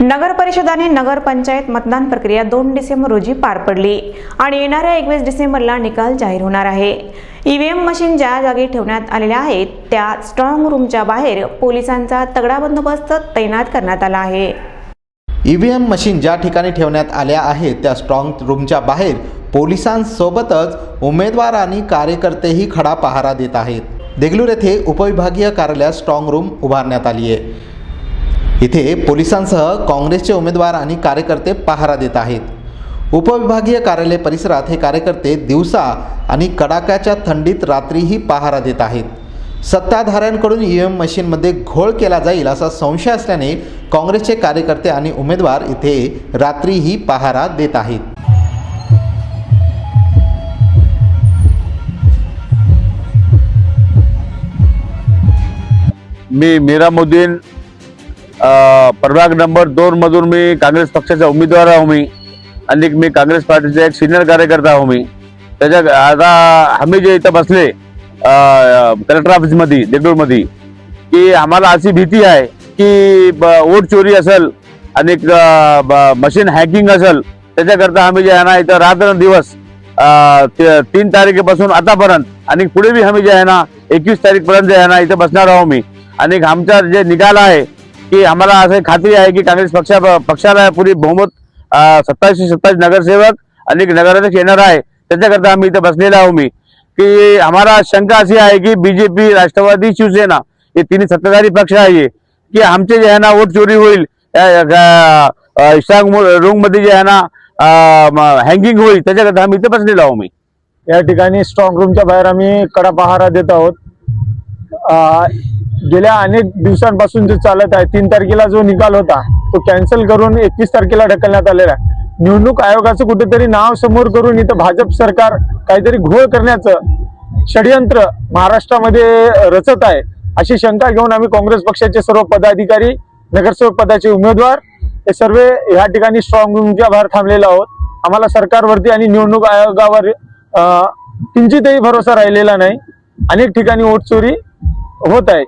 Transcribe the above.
नगर परिषदाने नगर पंचायत मतदान प्रक्रिया दोन डिसेंबर रोजी पार पडली आणि येणाऱ्या एकवीस डिसेंबरला निकाल जाहीर होणार आहे. ईव्हीएम मशीन ज्या जागी ठेवण्यात आलेल्या आहेत त्या स्ट्रॉंग रूमच्या बाहेर पोलिसांचा तगडा बंदोबस्त तैनात करण्यात आला आहे. ईव्हीएम मशीन ज्या ठिकाणी ठेवण्यात आल्या आहेत त्या स्ट्रॉंग रूमच्या बाहेर पोलिसांसोबतच उमेदवार आणि कार्यकर्तेही खडा पहारा देत आहेत. देगलूर येथे उपविभागीय कार्यालयात स्ट्रॉंग रूम उभारण्यात आली आहे. इथे पोलिसांसह काँग्रेसचे उमेदवार आणि कार्यकर्ते पहारा देत आहेत. उपविभागीय कार्यालय परिसरात हे कार्यकर्ते दिवसा आणि कडाक्याच्या थंडीत रात्रीही पहारा देत आहेत. सत्ताधाऱ्यांकडून ई एम मशीनमध्ये घोळ केला जाईल असा संशय असल्याने काँग्रेसचे कार्यकर्ते आणि उमेदवार इथे रात्रीही पहारा देत आहेत. मी मीरामुद्दीन प्रभाग नंबर दोन मधून मी काँग्रेस पक्षाचा उमेदवार आहो मी. आणि मी काँग्रेस पार्टीचा एक सिनियर कार्यकर्ता आहो मी. त्याच्या आता आम्ही जे इथं बसले अ, कलेक्टर ऑफिसमध्ये देगडूरमध्ये की आम्हाला अशी भीती आहे की ब- वोट चोरी असेल आणि ब- मशीन हॅकिंग असेल त्याच्याकरता आम्ही जे आहे ना इथं रात्र दिवस ते- तीन तारखेपासून आतापर्यंत आणि पुढे बी आम्ही जे आहे ना एकवीस तारीखपर्यंत जे आहे ना इथं बसणार आहो मी. आणि आमचा जे निकाल आहे की आम्हाला असं खात्री आहे की काँग्रेस पक्षा पक्षाला पुरी बहुमत सत्तावीसशे सत्तावीस नगरसेवक आणि नगराध्यक्ष येणार आहे. त्याच्याकरता आम्ही इथं बसलेला आहो मी. की आम्हाला शंका अशी आहे की बीजेपी राष्ट्रवादी शिवसेना हे तिन्ही सत्ताधारी पक्ष आहे. की आमचे जे आहे ना वोट चोरी होईल स्ट्रॉंग रूममध्ये जे आहे ना हँगिंग होईल त्याच्याकरता आम्ही इथे बसलेलो आहो मी. या ठिकाणी स्ट्रॉंग रूमच्या बाहेर आम्ही कडा पहारा देत आहोत. गेल्या अनेक दिवसांपासून जे चालत आहे तीन तारखेला जो निकाल होता तो कॅन्सल करून एकवीस तारखेला ढकलण्यात आलेला आहे. निवडणूक आयोगाचं कुठेतरी नाव समोर करून इथं भाजप सरकार काहीतरी घोळ करण्याचं षडयंत्र महाराष्ट्रामध्ये रचत आहे अशी शंका घेऊन आम्ही काँग्रेस पक्षाचे सर्व पदाधिकारी नगरसेवक पदाचे उमेदवार हे सर्व ह्या ठिकाणी स्ट्रॉंग रूमच्या बाहेर थांबलेलो आहोत. आम्हाला सरकारवरती आणि निवडणूक आयोगावर किंचितही भरोसा राहिलेला नाही. अनेक ठिकाणी ओटचोरी चोरी होत आहे.